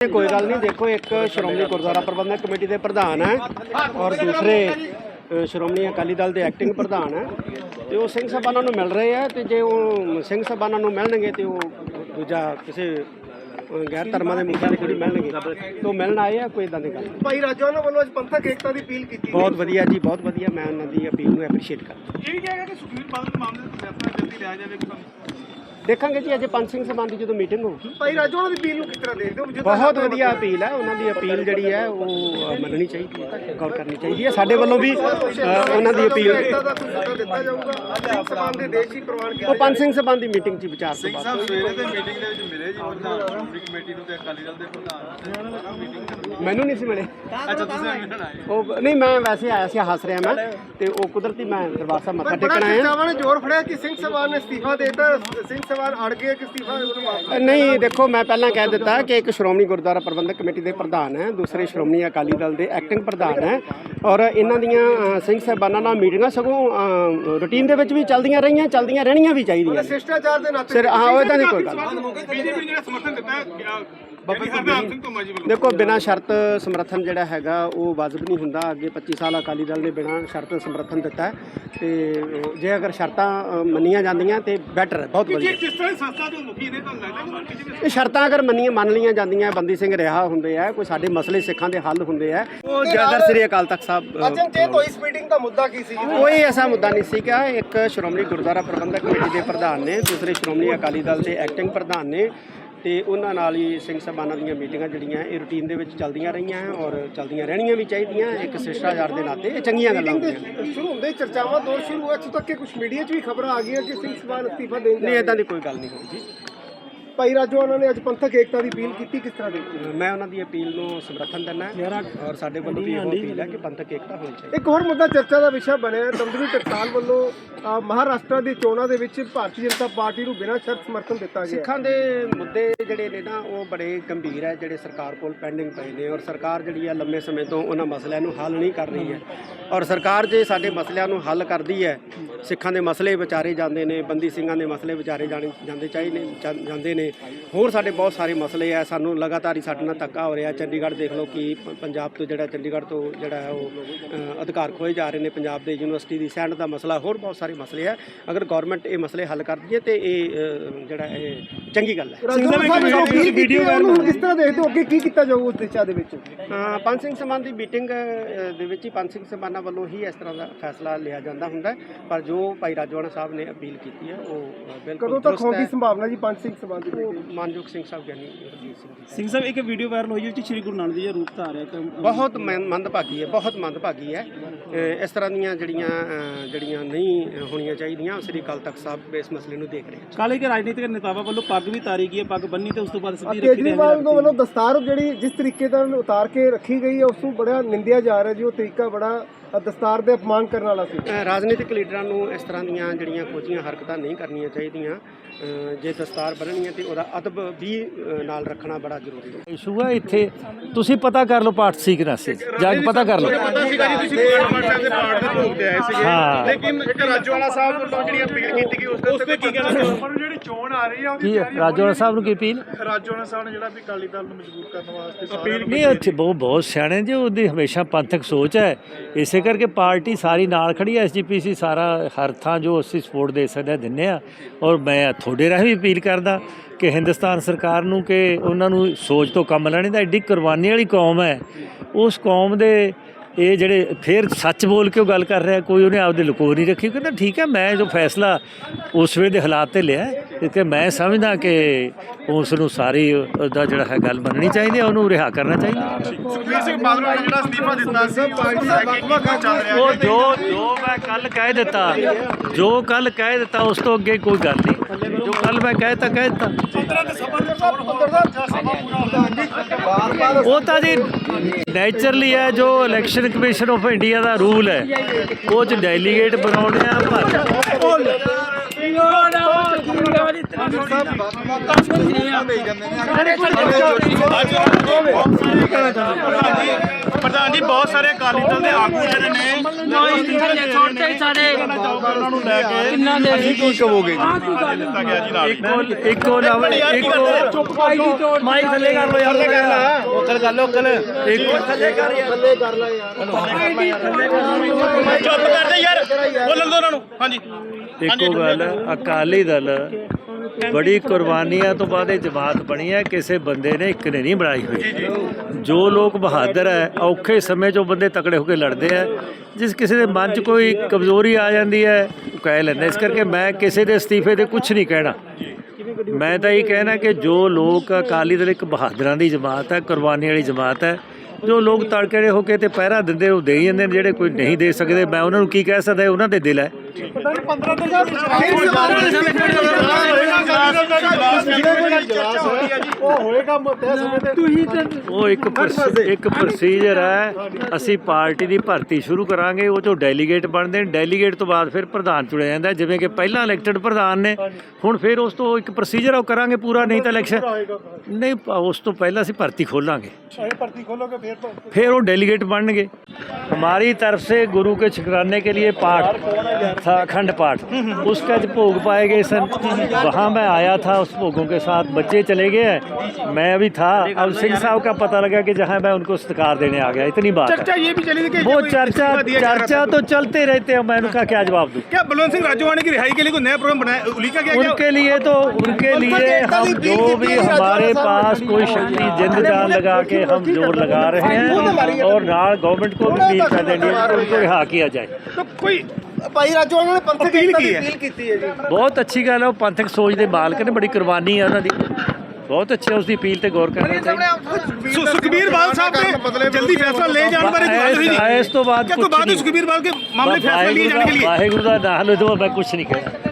ਇਹ ਕੋਈ ਗੱਲ ਨਹੀਂ ਦੇਖੋ ਇੱਕ ਸ਼੍ਰੋਮਣੀ ਗੁਰਦੁਆਰਾ ਪ੍ਰਬੰਧਕ ਕਮੇਟੀ ਦੇ ਪ੍ਰਧਾਨ ਹੈ ਔਰ ਦੂਸਰੇ ਸ਼੍ਰੋਮਣੀ ਅਕਾਲੀ ਦਲ ਦੇ ਐਕਟਿੰਗ ਪ੍ਰਧਾਨ ਹੈ ਤੇ ਉਹ ਸਿੰਘ ਸਾਹਿਬਾਨਾਂ ਨੂੰ ਮਿਲ ਰਹੇ ਆ ਤੇ ਜੇ ਉਹ ਸਿੰਘ ਸਾਹਿਬਾਨਾਂ ਨੂੰ ਮਿਲਣਗੇ ਤੇ ਉਹ ਦੂਜਾ ਕਿਸੇ ਗੈਰ ਧਰਮਾਂ ਦੇ ਮੁਖੀਆਂ ਦੇ ਕੋਈ ਮਿਲਣਗੇ। ਤੇ ਮਿਲਣ ਆਏ ਆ ਕੋਈ ਇਦਾਂ ਦੀ ਗੱਲ। ਭਾਈ ਰਾਜਵਾਨਾ ਵੱਲੋਂ ਅੱਜ ਪੰਥਕ ਏਕਤਾ ਦੀ ਅਪੀਲ ਕੀਤੀ ਬਹੁਤ ਵਧੀਆ ਜੀ ਬਹੁਤ ਵਧੀਆ ਮੈਂ ਉਹਨਾਂ ਦੀ ਅਪੀਲ ਨੂੰ ਐਪਰੀਸ਼ੀਏਟ ਕਰਦਾ। ਇਹ ਵੀ ਕਿਹਾ ਕਿ ਸੁਖਵੀਰ ਬਾਦਲ ਦੇ ਮਾਮਲੇ ਦਾ ਫੈਸਲਾ ਜਲਦੀ ਲਿਆ ਜਾਵੇ ਕਿ ਦੇਖਾਂਗੇ ਜੀ ਅੱਜ ਪੰਜ ਸਿੰਘ ਸਾਹਿਬਾਨ ਦੀ ਜਦੋਂ ਮੀਟਿੰਗ ਹੋਊਗੀ। ਭਾਈ ਰਾਜਵਾਨਾ ਦੀ ਅਪੀਲ ਨੂੰ ਕਿਸ ਤਰ੍ਹਾਂ ਦੇਖਦੇ ਹੋ? ਜਿੱਦਾਂ ਬਹੁਤ ਵਧੀਆ ਅਪੀਲ ਹੈ ਉਹਨਾਂ ਦੀ ਅਪੀਲ ਜਿਹੜੀ ਹੈ ਉਹ ਮੰਨਣੀ ਚਾਹੀਦੀ ਹੈ ਗੌਰ ਕਰਨੀ ਚਾਹੀਦੀ ਹੈ। ਸਾਡੇ ਵੱਲੋਂ ਵੀ ਅ, ਉਹਨਾਂ ਦੀ ਅਪੀਲ ਏਕਤਾ ਦਾ ਕੋਈ ਸੱਦਾ ਦਿੱਤਾ ਜਾਊਗਾ। ਸਿੰਘ ਸਭਾ ਦੇ ਦੇਸ਼ ਹੀ ਪ੍ਰਵਾਨ ਉਹ ਪੰਜ ਸਿੰਘ ਸਭਾਨ ਦੀ ਮੀਟਿੰਗ 'ਚ ਵਿਚਾਰ ਤੋਂ ਬਾਅਦ। ਸਾਹਿਬ ਸਵੇਰੇ ਤੇ ਮੀਟਿੰਗ ਦੇ ਵਿੱਚ ਮਿਲੇ ਜੀ ਪ੍ਰਧਾਨ। ਸ਼੍ਰੋਮਣੀ ਕਮੇਟੀ ਨੂੰ ਤੇ ਅਕਾਲੀ ਦਲ ਦੇ ਪ੍ਰਧਾਨ ਮੀਟਿੰਗ ਕਰਨ ਮੈਨੂੰ ਨਹੀਂ ਸੀ ਮਿਲੇ। ਅੱਛਾ ਤੁਸੀਂ ਮਿਲਣ ਆਏ। ਉਹ ਨਹੀਂ ਮੈਂ ਵੈਸੇ ਆਇਆ ਸੀ ਹੱਸ ਰਿਹਾ ਮੈਂ ਤੇ ਉਹ ਕੁਦਰਤੀ ਮੈਂ ਦਰਬਾਰ ਸਾਹਿਬ ਮੱਥਾ ਪਰ ਬੜਾ ਟੇਕਣ ਆਇਆ। ਚਰਚਾਵਾਂ ਨੇ ਜ਼ੋਰ ਫੜਿਆ ਕਿ ਸਿੰਘ ਸਭਾ ਨੇ ਅਸਤੀਫਾ ਦੇਤਾ। ਸਿੰਘ ਸਭਾ ਅੜ ਗਏ ਕਿ ਅਸਤੀਫਾ ਉਹਨੂੰ ਵਾਪਸ ਨਹੀਂ ਦੇਖੋ ਮੈਂ ਪਹਿਲਾਂ ਕਹਿ ਦਿੱਤਾ ਕਿ ਇੱਕ ਸ਼੍ਰੋਮਣੀ ਗੁਰਦੁਆਰਾ ਪ੍ਰਬੰਧਕ ਕਮੇਟੀ ਦੇ ਪ੍ਰਧਾਨ ਹੈ ਦੂਸਰੇ ਸ਼੍ਰੋਮਣੀ ਅਕਾਲੀ ਦਲ ਦੇ ਐਕਟਿੰਗ ਪ੍ਰਧਾਨ ਹੈ ਔਰ ਇਹਨਾਂ ਦੀਆਂ ਸਿੰਘ ਸਾਹਿਬਾਨਾਂ ਨਾਲ ਮੀਟਿੰਗਾਂ ਸਗੋਂ ਰੂਟੀਨ ਦੇ ਵਿੱਚ ਵੀ ਚੱਲਦੀਆਂ ਰਹੀਆਂ ਚੱਲਦੀਆਂ ਰਹਿਣੀਆਂ ਵੀ ਚਾਹੀਦੀਆਂ ਸਿਰ ਹਾਂ ਉਹ ਦੀ ਕੋਈ ਗੱਲ ਨਹੀਂ। ਬੀਜੇਪੀ ਨੇ ਜਿਹੜਾ ਸਮਰਥਨ ਦਿੱਤਾ ਹੈ ਬਾਬਾ ਹਰਨਾਮ ਸਿੰਘ ਧੁੰਮਾ ਜੀ ਵੱਲੋਂ ਦੇਖੋ ਬਿਨਾਂ ਸ਼ਰਤ ਸਮਰਥਨ ਜਿਹੜਾ ਹੈਗਾ ਉਹ ਵਾਜਬ ਨਹੀਂ ਹੁੰਦਾ। ਅੱਗੇ 25 ਸਾਲ ਅਕਾਲੀ ਦਲ ਨੇ ਬਿਨਾਂ ਸ਼ਰਤ ਸਮਰਥਨ ਦਿੱਤਾ ਹੈ। ਤੇ ਜੇ ਅਗਰ ਸ਼ਰਤਾਂ ਅ, ਮੰਨੀਆਂ ਜਾਂਦੀਆਂ ਤੇ ਬੈਟਰ ਹੈ ਬਹੁਤ ਵਧੀਆ। ਜਿਸ ਤਰ੍ਹਾਂ ਸੰਸਥਾ ਦੇ ਮੁਖੀ ਨੇ ਤੁਹਾਨੂੰ ਲੱਗਦਾ ਕਿ ਬੀਜੇਪੀ ਇਹ ਸ਼ਰਤਾਂ ਅਗਰ ਮੰਨੀਆਂ ਮੰਨ ਲਈਆਂ ਜਾਂਦੀਆਂ ਬੰਦੀ ਸਿੰਘ ਰਿਹਾ ਹੁੰਦੇ ਆ ਕੋਈ ਸਾਡੇ ਮਸਲੇ ਸਿੱਖਾਂ ਦੇ ਹੱਲ ਹੁੰਦੇ ਆ। ਉਹ ਜਦਰ ਸ੍ਰੀ ਅਕਾਲ ਤਖਤ ਸਾਹਿਬ ਅਜਨ ਅ, ਜੇ ਤੋਂ ਇਸ ਮੀਟਿੰਗ ਦਾ ਮੁੱਦਾ ਕੀ ਸੀ? ਕੋਈ ਐਸਾ ਮੁੱਦਾ ਨਹੀਂ ਸੀਗਾ ਇੱਕ ਸ਼੍ਰੋਮਣੀ ਗੁਰਦੁਆਰਾ ਪ੍ਰਬੰਧਕ ਕਮੇਟੀ ਦੇ ਪ੍ਰਧਾਨ ਨੇ ਦੂਸਰੇ ਸ਼੍ਰੋਮਣੀ ਅਕਾਲੀ ਦਲ ਦੇ ਐਕਟਿੰਗ ਪ੍ਰਧਾਨ ਨੇ ਤੇ ਉਹਨਾਂ ਨਾਲ ਹੀ ਸਿੰਘ ਸਭਾਨਾਂ ਦੀਆਂ ਮੀਟਿੰਗਾਂ ਜਿਹੜੀਆਂ ਇਹ ਰੂਟੀਨ ਦੇ ਵਿੱਚ ਚੱਲਦੀਆਂ ਰਹੀਆਂ ਔਰ ਚੱਲਦੀਆਂ ਰਹਿਣੀਆਂ ਵੀ ਚਾਹੀਦੀਆਂ ਇੱਕ ਸਿਸ਼ਟਾਚਾਰ ਦੇ ਨਾਤੇ ਇਹ ਚੰਗੀਆਂ ਗੱਲਾਂ ਹੁੰਦੀਆਂ ਦੇ ਸ਼ੁਰੂ ਹੁੰਦੇ ਚਰਚਾਵਾਂ ਦੌਰ ਸ਼ੁਰੂ ਹੋਇਆ ਇੱਥੋਂ ਤੱਕ ਕਿ ਕੁਝ ਮੀਡੀਆ 'ਚ ਵੀ ਖਬਰਾਂ ਆ ਗਈਆਂ ਕਿ ਸਿੰਘ ਸਭਾ ਅਸਤੀਫਾ ਦੇਣ ਜਾ ਨਹੀਂ ਇਦਾਂ ਦੀ ਕੋਈ ਗੱਲ ਨਹੀਂ ਹੋਈ ਜੀ। ਭਾਈ ਰਾਜਵਾਨਾ ਨੇ ਅੱਜ ਪੰਥਕ ਏਕਤਾ ਦੀ ਅਪੀਲ ਕੀਤੀ ਕਿਸ ਤਰ੍ਹਾਂ ਦੇਖਦੇ ਮੈਂ ਉਹਨਾਂ ਦੀ ਅਪੀਲ ਨੂੰ ਸਮਰਥਨ ਦਿੰਦਾ ਔਰ ਸਾਡੇ ਵੱਲੋਂ ਵੀ ਇਹ ਅਪੀਲ ਹੈ ਕਿ ਪੰਥਕ ਏਕਤਾ ਹੋਣੀ ਚਾਹੀਦੀ ਇੱਕ ਹੋਰ ਮੁੱਦਾ ਚਰਚਾ ਦਾ ਵਿਸ਼ਾ ਬਣਿਆ ਹੈ। ਦਮਦਮੀ ਟਕਸਾਲ ਵੱਲੋਂ ਮਹਾਰਾਸ਼ਟਰ ਦੀ ਚੋਣਾਂ ਦੇ ਵਿੱਚ ਭਾਰਤੀ ਜਨਤਾ ਪਾਰਟੀ ਨੂੰ ਬਿਨਾਂ ਸ਼ਰਤ ਸਮਰਥਨ ਦਿੱਤਾ ਗਿਆ ਸਿੱਖਾਂ ਦੇ ਮੁੱਦੇ ਜਿਹੜੇ ਨੇ ਨਾ ਉਹ ਬੜੇ ਗੰਭੀਰ ਹੈ ਜਿਹੜੇ ਸਰਕਾਰ ਕੋਲ ਪੈਂਡਿੰਗ ਪਏ ਨੇ ਔਰ ਸਰਕਾਰ ਜਿਹੜੀ ਹੈ ਲੰਮੇ ਸਮੇਂ ਤੋਂ ਉਹਨਾਂ ਮਸਲਿਆਂ ਨੂੰ ਹੱਲ ਨਹੀਂ ਕਰ ਰਹੀ ਹੈ। ਔਰ ਸਰਕਾਰ ਜੇ ਸਾਡੇ ਮਸਲਿਆਂ ਨੂੰ ਹੱਲ ਕਰਦੀ ਹੈ ਸਿੱਖਾਂ ਦੇ ਮਸਲੇ ਵਿਚਾਰੇ ਜਾਂਦੇ ਨੇ, ਬੰਦੀ ਸਿੰਘਾਂ ਦੇ ਮਸਲੇ ਵਿਚਾਰੇ ਜਾਣੇ, ਜਾਂਦੇ ਚਾਹੀਦੇ ਜਾਂ- ਜਾਂਦੇ ਨੇ। ਹੋਰ ਸਾਡੇ ਬਹੁਤ ਸਾਰੇ ਮਸਲੇ ਆ ਸਾਨੂੰ ਲਗਾਤਾਰ ਹੀ ਸਾਡੇ ਨਾਲ ਧੱਕਾ ਹੋ ਰਿਹਾ। ਚੰਡੀਗੜ੍ਹ ਦੇਖ ਲਓ ਕਿ ਪੰਜਾਬ ਤੋਂ ਜਿਹੜਾ ਚੰਡੀਗੜ੍ਹ ਤੋਂ ਜਿਹੜਾ ਹੈ ਉਹ ਅਧਿਕਾਰ ਖੋਏ ਜਾ ਰਹੇ ਨੇ ਪੰਜਾਬ ਦੇ ਯੂਨੀਵਰਸਿਟੀ ਦੀ ਸੈਂਡ ਦਾ ਮਸਲਾ, ਹੋਰ ਬਹੁਤ ਸਾਰੇ ਮਸਲੇ ਆ ਅਗਰ ਗਵਰਨਮੈਂਟ ਇਹ ਮਸਲੇ ਹੱਲ ਕਰਦੀ ਹੈ ਤੇ ਇਹ ਜਿਹੜਾ ਇਹ ਚੰਗੀ ਗੱਲ ਹੈ। ਰਾਜਵਾਨਾ ਸਾਹਿਬ ਨੇ ਅਪੀਲ ਕੀਤੀ ਹੈ, ਉਹਨੂੰ ਹੁਣ ਕਿਸ ਤਰ੍ਹਾਂ ਦੇਖਦੇ ਹੋ ਅੱਗੇ ਕੀ ਕੀਤਾ ਜਾਊ ਉਸ ਦਿਸ਼ਾ ਦੇ ਵਿੱਚ। ਪੰਜ ਸਿੰਘ ਸਮਾਨ ਦੀ ਮੀਟਿੰਗ ਦੇ ਵਿੱਚ ਹੀ ਪੰਜ ਸਿੰਘ ਸਮਾਨਾਂ ਵੱਲੋਂ ਹੀ ਇਸ ਤਰ੍ਹਾਂ ਦਾ ਫੈਸਲਾ ਲਿਆ ਜਾਂਦਾ ਹੁੰਦਾ ਹੈ। ਪਰ ਜੋ ਭਾਈ ਰਾਜਵਾਨਾ ਸਾਹਿਬ ਨੇ ਅਪੀਲ ਕੀਤੀ ਹੈ ਉਹ ਬਿਲਕੁਲ ਕਦੋਂ ਤੱਕ ਹੋਣ ਦੀ। ਸੰਭਾਵਨਾ ਜੀ ਪੰਜ ਸਿੰਘ ਸਭਾ ਦੀ ਉਹ? ਮਾਨਯੋਗ ਸਿੰਘ ਸਾਹਿਬ ਗਿਆਨੀ ਰਣਜੀਤ ਸਿੰਘ ਜੀ। ਸਿੰਘ ਸਾਹਿਬ ਇੱਕ ਵੀਡੀਓ ਵਾਇਰਲ ਹੋਈ ਵਿੱਚ ਸ਼੍ਰੀ ਗੁਰੂ ਨਾਨਕ ਦੇਵ ਜੀ ਦਾ ਰੂਪ ਧਾਰਿਆ ਕਿ ਬਹੁਤ ਮੰ- ਮੰਦਭਾਗੀ ਹੈ ਬਹੁਤ ਮੰਦਭਾਗੀ ਹੈ। ਇਸ ਤਰ੍ਹਾਂ ਦੀਆਂ ਜਿਹੜੀਆਂ ਅ, ਜਿਹੜੀਆਂ ਨਹੀਂ ਹੋਣੀਆਂ ਚਾਹੀਦੀਆਂ ਸ੍ਰੀ ਅਕਾਲ ਤਖਤ ਸਾਹਿਬ ਇਸ ਮਸਲੇ ਨੂੰ ਦੇਖ ਰਹੇ ਹਨ। ਕਾਲੇ ਕੇ ਰਾਜਨੀਤਿਕ ਨੇਤਾਵਾਂ ਵੱਲੋਂ ਪੱਗ ਵੀ ਤਾਰੀ ਗਈ ਹੈ ਪੱਗ ਬੰਨੀ ਤੇ ਉਸ ਤੋਂ ਬਾਅਦ ਸਿੱਧੀ ਰੱਖੀ ਕੇਜਰੀਵਾਲ ਦੇ ਵੱਲੋਂ ਦਸਤਾਰ ਜਿਹੜੀ ਜਿਸ ਤਰੀਕੇ ਨਾਲ ਉਤਾਰ ਕੇ ਰੱਖੀ ਗਈ ਹੈ ਉਸ ਨੂੰ ਬੜਾ ਨਿੰਦਿਆ ਜਾ ਰਿਹਾ ਜੀ ਉਹ ਤਰੀਕਾ ਬੜਾ ਦਸਤਾਰ ਦੇ ਅਪਮਾਨ ਕਰਨ ਵਾਲਾ ਸੀ। ਰਾਜਨੀਤਿਕ ਲੀਡਰਾਂ ਨੂੰ ਇਸ ਤਰ੍ਹਾਂ ਦੀਆਂ ਜਿਹੜੀਆਂ ਕੋਝੀਆਂ ਹਰਕਤਾਂ ਨਹੀਂ ਕਰਨੀਆਂ ਚਾਹੀਦੀਆਂ। ਜੇ ਦਸਤਾਰ ਹੈ ਤੇ ਉਹਦਾ ਅਦਬ ਵੀ ਨਾਲ ਰੱਖਣਾ ਬੜਾ ਜ਼ਰੂਰੀ ਹੈ। ਇਸ਼ੂ ਹੈ ਇੱਥੇ। ਤੁਸੀਂ ਪਤਾ ਕਰ ਲਓ ਪਾਠ ਸੀਖ ਰਸੇ ਜਾ ਕੇ ਪਤਾ ਕਰ ਲਓ। ਪਤਾ ਸੀਗਾ ਜੀ ਤੁਸੀਂ ਪਾਠ ਸਾਹਿਬ ਦੇ ਪਾਠ ਦੇ ਭੋਗ ਤੇ ਆਏ ਸੀਗੇ। ਹਾਂ। ਲੇਕਿਨ ਇੱਕ ਰਾਜੋਵਾਲਾ ਸਾਹਿਬ ਵੱਲੋਂ ਜਿਹੜੀ ਅਪੀਲ ਕੀਤੀ ਗਈ ਉਸ ਦੇ ਉੱਤੇ ਕੀ ਕਹਿਣਾ ਚਾਹੁੰਦੇ ਜਿਹੜੀ ਚੋਣ ਆ ਰਹੀ ਆ ਕੀ ਹੈ? ਰਾਜੋਆਣਾ ਸਾਹਿਬ ਨੂੰ ਕੀ ਅਪੀਲ? ਰਾਜੋਵਾਲਾ ਸਾਹਿਬ ਨੇ ਜਿਹੜਾ ਵੀ ਅਕਾਲੀ ਦਲ ਨੂੰ ਮਜ਼ਬੂਤ ਕਰਨ ਵਾਸਤੇ ਅਪੀਲ ਨਹੀਂ ਬਹੁਤ ਬਹੁਤ ਸਿਆਣੇ ਜੀ ਉਹਦੀ ਹਮੇਸ਼ਾ ਪੰਥਕ ਸੋਚ ਹੈ। ਇਸੇ ਕਰਕੇ ਪਾਰਟੀ ਸਾਰੀ ਨਾਲ ਖੜੀ ਹੈ ਐਸਜੀਪੀਸੀ ਸਾਰਾ ਹਰ ਥਾਂ ਜੋ ਅਸੀਂ ਸਪੋਰਟ ਦੇ ਸਕਦੇ ਹਾਂ ਦਿੰਨੇ ਆ। ਔਰ ਮੈਂ ਤੁਹਾਡੇ ਰਾਹੀਂ ਵੀ ਅਪੀਲ ਕਰਦਾ ਕਿ ਹਿੰਦੁਸਤਾਨ ਸਰਕਾਰ ਨੂੰ ਕਿ ਉਹਨਾਂ ਨੂੰ ਸੋਚ ਤੋਂ ਕੰਮ ਲੈਣੇ ਦਾ, ਐਡੀ ਕੁਰਬਾਨੀ ਵਾਲੀ ਕੌਮ ਹੈ। ਉਸ ਕੌਮ ਦੇ ਇਹ ਜਿਹੜੇ ਫੇਰ ਸੱਚ ਬੋਲ ਕੇ ਉਹ ਗੱਲ ਕਰ ਰਿਹਾ ਕੋਈ ਉਹਨੇ ਆਪਦੇ ਲੁਕੋ ਨਹੀਂ ਰੱਖੀ ਕਹਿੰਦਾ ਠੀਕ ਹੈ ਮੈਂ ਜੋ ਫੈਸਲਾ ਉਸ ਵੇਲੇ ਦੇ ਹਾਲਾਤ ਤੇ ਲਿਆ ਕਿ ਮੈਂ ਸਮਝਦਾ ਕਿ ਉਸ ਨੂੰ ਸਾਰੀ ਉਹਦਾ ਜਿਹੜਾ ਹੈ ਗੱਲ ਮੰਨਣੀ ਚਾਹੀਦੀ ਹੈ ਉਹਨੂੰ ਰਿਹਾ ਕਰਨਾ ਚਾਹੀਦਾ ਸੁਖਬੀਰ ਸਿੰਘ ਬਾਦਲ ਨੇ ਜਿਹੜਾ ਅਸਤੀਫਾ ਦਿੱਤਾ ਸੀ ਪਾਰਟੀ ਦਾ ਕੀ ਚੱਲ ਰਿਹਾ ਉਹ ਜੋ ਜੋ ਮੈਂ ਕੱਲ ਕਹਿ ਦਿੱਤਾ ਜੋ ਕੱਲ ਕਹਿ ਦਿੱਤਾ ਉਸ ਤੋਂ ਅੱਗੇ ਕੋਈ ਗੱਲ ਨਹੀਂ। ਜੋ ਕੱਲ ਮੈਂ ਕਹਿ ਦਿੱਤਾ ਕਹਿ ਦਿੱਤਾ। ਉਹ ਤਾਂ ਜੀ ਨੇਚਰਲੀ ਹੈ, ਜੋ ਇਲੈਕਸ਼ਨ ਕਮਿਸ਼ਨ ਆਫ ਇੰਡੀਆ ਦਾ ਰੂਲ ਹੈ। ਉਹ ਚ ਡੈਲੀਗੇਟ ਬਣਾਉਣੇ ਆ ਪਰ ਪ੍ਰਧਾਨ ਜੀ ਬਹੁਤ ਸਾਰੇ ਅਕਾਲੀ ਦਲ ਦੇ ਆਗੂ ਜਿਹੜੇ ਨੇ ਛੋਟੇ ਸਾਡੇ ਉਹਨਾਂ ਨੂੰ ਲੈ ਕੇ ਕਿੰਨਾ ਦੇ ਕੀ ਕੀ ਕਹੋਗੇ ਜੀ? ਦਿੱਤਾ ਗਿਆ ਜੀ ਨਾਲ ਇੱਕੋ ਇੱਕੋ ਨਵ ਇੱਕੋ ਮਾਈਕ ਥੱਲੇ ਕਰ ਲੋ ਯਾਰ ਉਕਲ ਗੱਲ ਉਕਲ। ਇੱਕੋ ਚੁੱਪ ਕਰਦੇ ਯਾਰ। ਬੋਲਣ ਦੋ ਉਹਨਾਂ ਨੂੰ। ਹਾਂਜੀ। ਇੱਕੋ ਗੱਲ ਅਕਾਲੀ ਦਲ ਬੜੀ ਕੁਰਬਾਨੀਆਂ ਤੋਂ ਬਾਅਦ ਇਹ ਜਮਾਤ ਬਣੀ ਹੈ, ਕਿਸੇ ਬੰਦੇ ਨੇ ਇੱਕ ਨੇ ਨਹੀਂ ਬਣਾਈ ਹੋਈ। ਜੋ ਲੋਕ ਬਹਾਦਰ ਹੈ, ਔਖੇ ਸਮੇਂ 'ਚ ਉਹ ਬੰਦੇ ਤਕੜੇ ਹੋ ਕੇ ਲੜਦੇ ਆ ਜਿਸ ਕਿਸੇ ਦੇ ਮਨ 'ਚ ਕੋਈ ਕਮਜ਼ੋਰੀ ਆ ਜਾਂਦੀ ਹੈ, ਉਹ ਕਹਿ ਲੈਂਦਾ, ਇਸ ਕਰਕੇ ਮੈਂ ਕਿਸੇ ਦੇ ਅਸਤੀਫੇ ਤੇ ਕੁਝ ਨਹੀਂ ਕਹਿਣਾ। ਮੈਂ ਤਾਂ ਇਹ ਕਹਿਣਾ ਕਿ ਜੋ ਲੋਕ ਅਕਾਲੀ ਦਲ ਇੱਕ ਬਹਾਦਰਾਂ ਦੀ ਜਮਾਤ ਹੈ, ਕੁਰਬਾਨੀ ਵਾਲੀ ਜਮਾਤ ਹੈ, ਜੋ ਲੋਕ ਤੜਕੜੇ ਹੋ ਕੇ ਤੇ ਪਹਿਰਾ ਦਿੰਦੇ, ਉਹ ਦੇ ਹੀ ਜਾਂਦੇ ਨੇ, ਜਿਹੜੇ ਕੋਈ ਨਹੀਂ ਦੇ ਸਕਦੇ, ਮੈਂ ਉਹਨਾਂ ਨੂੰ ਕੀ ਕਹਿ ਸਕਦਾ ਉਹਨਾਂ ਦੇ ਦਿਲ ਹੈ। ਉਹ ਇੱਕ ਪ੍ਰੋਸੀਜਰ ਹੈ ਅਸੀਂ ਪਾਰਟੀ ਦੀ ਭਰਤੀ ਸ਼ੁਰੂ ਕਰਾਂਗੇ ਉਹ ਚੋਂ ਡੈਲੀਗੇਟ ਬਣਦੇ ਡੈਲੀਗੇਟ ਤੋਂ ਬਾਅਦ ਫਿਰ ਪ੍ਰਧਾਨ ਚੁਣਿਆ ਜਾਂਦਾ ਜਿਵੇਂ ਕਿ ਪਹਿਲਾਂ ਇਲੈਕਟਡ ਪ੍ਰਧਾਨ ਨੇ ਹੁਣ ਫਿਰ ਉਸ ਤੋਂ ਇੱਕ ਪ੍ਰੋਸੀਜਰ ਉਹ ਕਰਾਂਗੇ ਪੂਰਾ ਨਹੀਂ ਤਾਂ ਇਲੈਕਸ਼ਨ ਨਹੀਂ ਉਸ ਤੋਂ ਪਹਿਲਾਂ ਅਸੀਂ ਭਰਤੀ ਖੋਲਾਂਗੇ। ਫੇਰ ਫਿਰ ਉਹ ਡੈਲੀਗੇਟ ਬਣਨਗੇ। हमारी तरफ़ से गुरु के छुकराने के लिए पाठ था अखंड पाठ। उसका जो भोग पाए गए सन वहाँ मैं आया था उस भोगों के साथ बच्चे चले गए हैं। मैं अभी था अब सिंह साहब का पता लगा कि जहाँ मैं उनको सत्कार देने आ गया इतनी बात। चर्चा ये भी चली थी वो चर्चा चर्चा तो चलते रहते हैं मैं उनका क्या जवाब दूँ? क्या बलवंत सिंह राजवानी की रिहाई के लिए कोई नया प्रोग्राम बनाया? उनके लिए तो उनके लिए हम जो भी हमारे पास कोई शक्ति जिंद जान लगा के हम ज़ोर लगा रहे हैं और नाल गवर्नमेंट ਬਹੁਤ ਅੱਛੀ ਗੱਲ ਹੈ ਉਹ ਪੰਥਕ ਸੋਚ ਦੇ ਮਾਲਕ ਨੇ ਬੜੀ ਕੁਰਬਾਨੀ ਹੈ ਉਹਨਾਂ ਦੀ। ਬਹੁਤ ਅੱਛੀ ਉਸ ਦੀ ਅਪੀਲ ਤੇ ਗੌਰ ਕਰਨਾ ਚਾਹੀਦਾ। ਸੁਖਬੀਰ ਬਾਦਲ ਸਾਹਿਬ ਨੇ ਜਲਦੀ ਫੈਸਲਾ ਲੈ ਜਾਣ ਬਾਰੇ ਕੋਈ ਨਹੀਂ ਇਸ- ਇਸ ਤੋਂ ਬਾਅਦ क्या कोई कुछ बात है नहीं। सुखबीर बादल के मामले फैसला लिए वाहिगुरु जाने के लिए वाहिगुरु ਦਾ ਦਾਖਲ ਹੋਇਆ ਮੈਂ ਕੁਝ ਨਹੀਂ ਕਹਿ